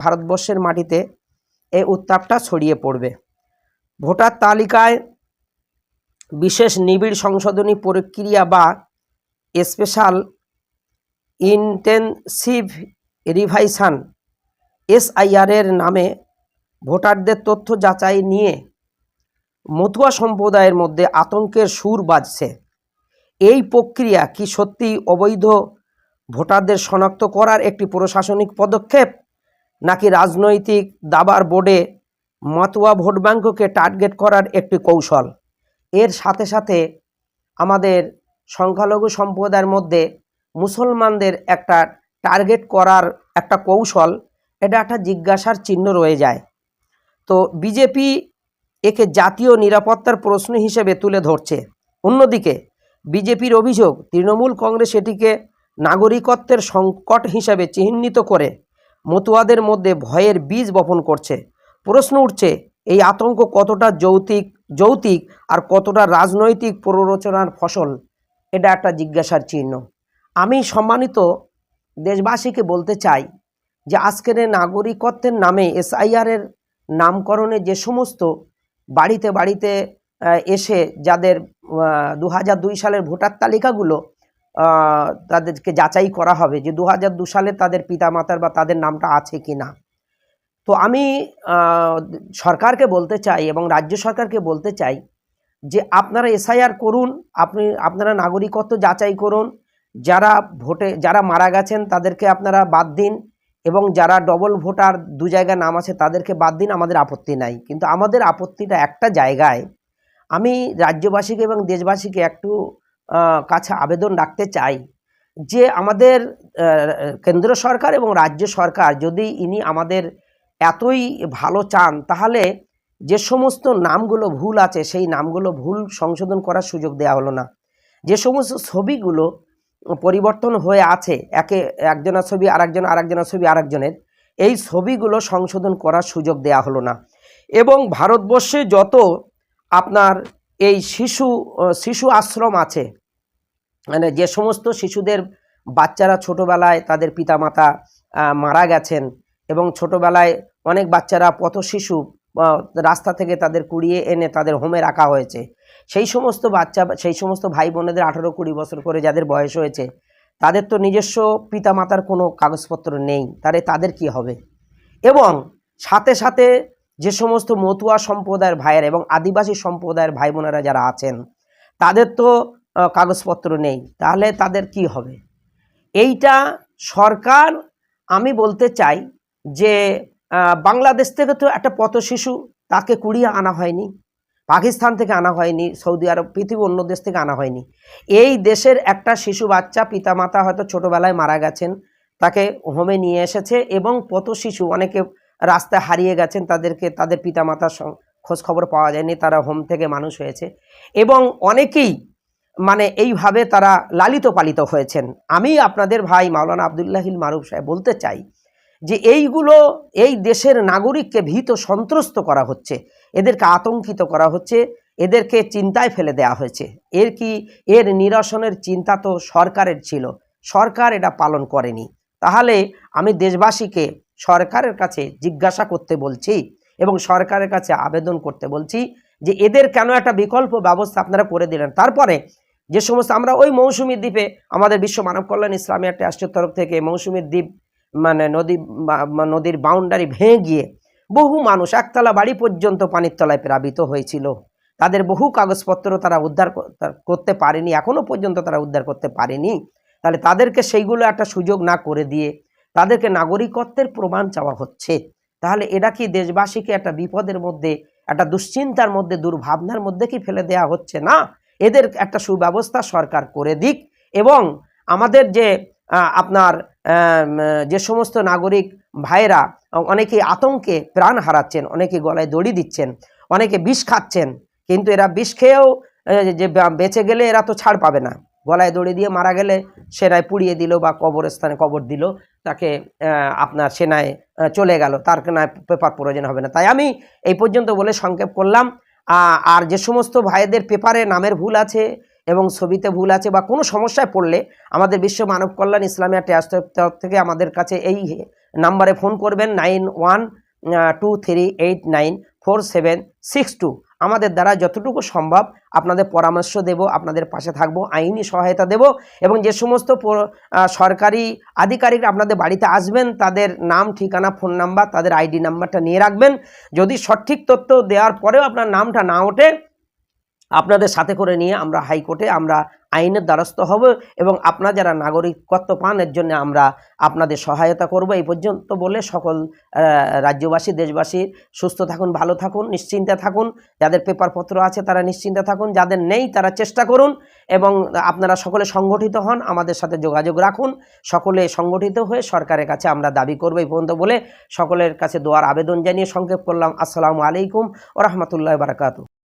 ভারতবর্ষের মাটিতে এই উত্তাপটা ছড়িয়ে পড়বে। ভোটার তালিকায় বিশেষ নিবিড় সংশোধনী প্রক্রিয়া বা স্পেশাল ইন্টেনসিভ রিভাইশন এসআইআরের নামে ভোটারদের তথ্য যাচাই নিয়ে মতুয়া সম্প্রদায়ের মধ্যে আতঙ্কের সুর বাজছে। এই প্রক্রিয়া কি সত্যি অবৈধ? ভোটারদের শনাক্ত করার একটি প্রশাসনিক পদক্ষেপ? নাকি রাজনৈতিক দাবার বোর্ডে মতুয়া ভোট ব্যাঙ্ককে টার্গেট করার একটি কৌশল? এর সাথে সাথে আমাদের সংখ্যালঘু সম্প্রদায়ের মধ্যে মুসলমানদের একটা টার্গেট করার একটা কৌশল, এটা একটা জিজ্ঞাসার চিহ্ন রয়ে যায়। তো বিজেপি একে জাতীয় নিরাপত্তার প্রশ্ন হিসেবে তুলে ধরছে। অন্যদিকে বিজেপির অভিযোগ, তৃণমূল কংগ্রেস এটিকে নাগরিকত্বের সংকট হিসাবে চিহ্নিত করে মতুয়াদের মধ্যে ভয়ের বীজ বপন করছে। প্রশ্ন উঠছে, এই আতঙ্ক কতটা যৌতিক যৌতিক আর কতটা রাজনৈতিক প্ররোচনার ফসল? এটা একটা জিজ্ঞাসার চিহ্ন। আমি সম্মানিত দেশবাসীকে বলতে চাই যে আজকের নাগরিকত্বের নামে এসআইআরের নামকরণে যে সমস্ত বাড়িতে বাড়িতে এসে যাদের দু হাজার দুই সালের ভোটার তালিকাগুলো তাদেরকে যাচাই করা হবে যে দু দু সালে তাদের পিতামাতার বা তাদের নামটা আছে কি না। তো আমি সরকারকে বলতে চাই এবং রাজ্য সরকারকে বলতে চাই যে আপনারা এসআইআর করুন, আপনি, আপনারা নাগরিকত্ব যাচাই করুন, যারা ভোটে, যারা মারা গেছেন তাদেরকে আপনারা বাদ দিন এবং যারা ডবল ভোটার দু জায়গায় নাম আছে তাদেরকে বাদ দিন, আমাদের আপত্তি নাই। কিন্তু আমাদের আপত্তিটা একটা জায়গায়। আমি রাজ্যবাসীকে এবং দেশবাসীকে একটু কাছে আবেদন রাখতে চাই যে আমাদের কেন্দ্র সরকার এবং রাজ্য সরকার যদি ইনি আমাদের এতই ভালো চান, তাহলে যে সমস্ত নামগুলো ভুল আছে, সেই নামগুলো ভুল সংশোধন করার সুযোগ দেওয়া হলো না। যে সমস্ত ছবিগুলো পরিবর্তন হয়ে আছে, একে একজনের ছবি, আরেকজন, আরেকজনের ছবি, আরেকজনের, এই ছবিগুলো সংশোধন করার সুযোগ দেওয়া হলো না। এবং ভারতবর্ষে যত আপনার এই শিশু শিশু আশ্রম আছে মানে যে সমস্ত শিশুদের বাচ্চারা ছোটোবেলায় তাদের পিতামাতা মারা গেছেন এবং ছোটোবেলায় অনেক বাচ্চারা পথ শিশু রাস্তা থেকে তাদের কুড়িয়ে এনে তাদের হোমে রাখা হয়েছে। সেই সমস্ত বাচ্চা, সেই সমস্ত ভাই বোনেদের আঠেরো কুড়ি বছর করে যাদের বয়স হয়েছে, তাদের তো নিজস্ব পিতামাতার কোনো কাগজপত্র নেই, তাহলে তাদের কি হবে? এবং সাথে সাথে যে সমস্ত মতুয়া সম্প্রদায়ের ভাইয়ের এবং আদিবাসী সম্প্রদায়ের ভাই বোনেরা যারা আছেন, তাদের তো কাগজপত্র নেই। তাহলে তাদের কি হবে? এইটা সরকার, আমি বলতে চাই যে বাংলাদেশ থেকে তো একটা পথ শিশু তাকে কুড়িয়ে আনা হয়নি, পাকিস্তান থেকে আনা হয়নি, সৌদি আরব পৃথিবী অন্য দেশ থেকে আনা হয়নি। এই দেশের একটা শিশু বাচ্চা পিতামাতা হয়তো ছোটোবেলায় মারা গেছেন, তাকে হোমে নিয়ে এসেছে এবং পত শিশু অনেকে রাস্তায় হারিয়ে গেছেন, তাদেরকে, তাদের পিতামাতার খোঁজ খবর পাওয়া যায়নি, তারা হোম থেকে মানুষ হয়েছে। এবং অনেকেই মানে এইভাবে তারা লালিত পালিত হয়েছেন। আমি আপনাদের ভাই মাওলানা আবদুল্লাহিল মারুফ সাহেব বলতে চাই যে এইগুলো এই দেশের নাগরিককে ভীত সন্ত্রস্ত করা হচ্ছে, এদেরকে আতঙ্কিত করা হচ্ছে, এদেরকে চিন্তায় ফেলে দেওয়া হয়েছে। এর কি, এর নিরসনের চিন্তা তো সরকারের ছিল, সরকার এটা পালন করেনি। তাহলে আমি দেশবাসীকে সরকারের কাছে জিজ্ঞাসা করতে বলছি এবং সরকারের কাছে আবেদন করতে বলছি যে এদের কেন একটা বিকল্প ব্যবস্থা আপনারা করে দিলেন। তারপরে যে সমস্ত আমরা ওই মৌসুমী দ্বীপে আমাদের বিশ্ব মানব কল্যাণ ইসলামী একটা রাষ্ট্রের তরফ থেকে মৌসুমী দ্বীপ মানে নদী নদীর বাউন্ডারি ভেঙে গিয়ে বহু মানুষ একতলা বাড়ি পর্যন্ত পানির তলায় প্লাবিত হয়েছিল। তাদের বহু কাগজপত্র তারা উদ্ধার করতে পারেনি এখনও পর্যন্ত তারা উদ্ধার করতে পারেনি। তাহলে তাদেরকে সেইগুলো একটা সুযোগ না করে দিয়ে তাদেরকে নাগরিকত্বের প্রমাণ চাওয়া হচ্ছে। তাহলে এটা কি দেশবাসীকে একটা বিপদের মধ্যে, একটা দুশ্চিন্তার মধ্যে, দুর্ভাবনার মধ্যে কি ফেলে দেওয়া হচ্ছে? না এদের একটা সুব্যবস্থা সরকার করে দিক এবং আমাদের যে আপনার যে সমস্ত নাগরিক ভাইয়েরা, অনেকে আতঙ্কে প্রাণ হারাচ্ছেন, অনেকে গলায় দড়ি দিচ্ছেন, অনেকে বিষ খাচ্ছেন, কিন্তু এরা বিষ খেয়েও যে বেঁচে গেলে এরা তো ছাড় পাবে না। গলায় দড়ি দিয়ে মারা গেলে সেনায় পুড়িয়ে দিল বা কবরস্থানে কবর দিল, তাকে আপনার সেনায় চলে গেল, তার না পেপার প্রয়োজন হবে না। তাই আমি এই পর্যন্ত বলে সংক্ষেপ করলাম। আর যে সমস্ত ভাইদের পেপারে নামের ভুল আছে এবং ছবিতে ভুল আছে বা কোনো সমস্যায় পড়লে আমাদের বিশ্ব মানব কল্যাণ ইসলামিয়া ট্রাস্টের তরফ থেকে আমাদের কাছে এই নাম্বারে ফোন করবেন nine one two three eight nine four seven six two. আমাদের দ্বারা যতটুকু সম্ভব আপনাদের পরামর্শ দেব, আপনাদের পাশে থাকব, আইনি সহায়তা দেব এবং যে সমস্ত সরকারি আধিকারিক আপনাদের বাড়িতে আসবেন, তাদের নাম, ঠিকানা, ফোন নাম্বার, তাদের আইডি নাম্বারটা নিয়ে রাখবেন। যদি সঠিক তথ্য দেওয়ার পরেও আপনার নামটা না ওঠে, আপনাদের সাথে করে নিয়ে আমরা হাইকোর্টে আমরা আইনের দ্বারস্থ হব এবং আপনারা যারা নাগরিকত্ব পান, এর জন্য আমরা আপনাদের সহায়তা করব। এই পর্যন্ত বলে সকল রাজ্যবাসী, দেশবাসী সুস্থ থাকুন, ভালো থাকুন, নিশ্চিন্তে থাকুন। যাদের পেপারপত্র আছে তারা নিশ্চিন্তে থাকুন, যাদের নেই তারা চেষ্টা করুন এবং আপনারা সকলে সংগঠিত হন, আমাদের সাথে যোগাযোগ রাখুন। সকলে সংগঠিত হয়ে সরকারের কাছে আমরা দাবি করব। এই পর্যন্ত বলে সকলের কাছে দোয়ার আবেদন জানিয়ে সংক্ষেপ করলাম। আসসালামু আলাইকুম ও রহমতুল্লাহ বারাকাতু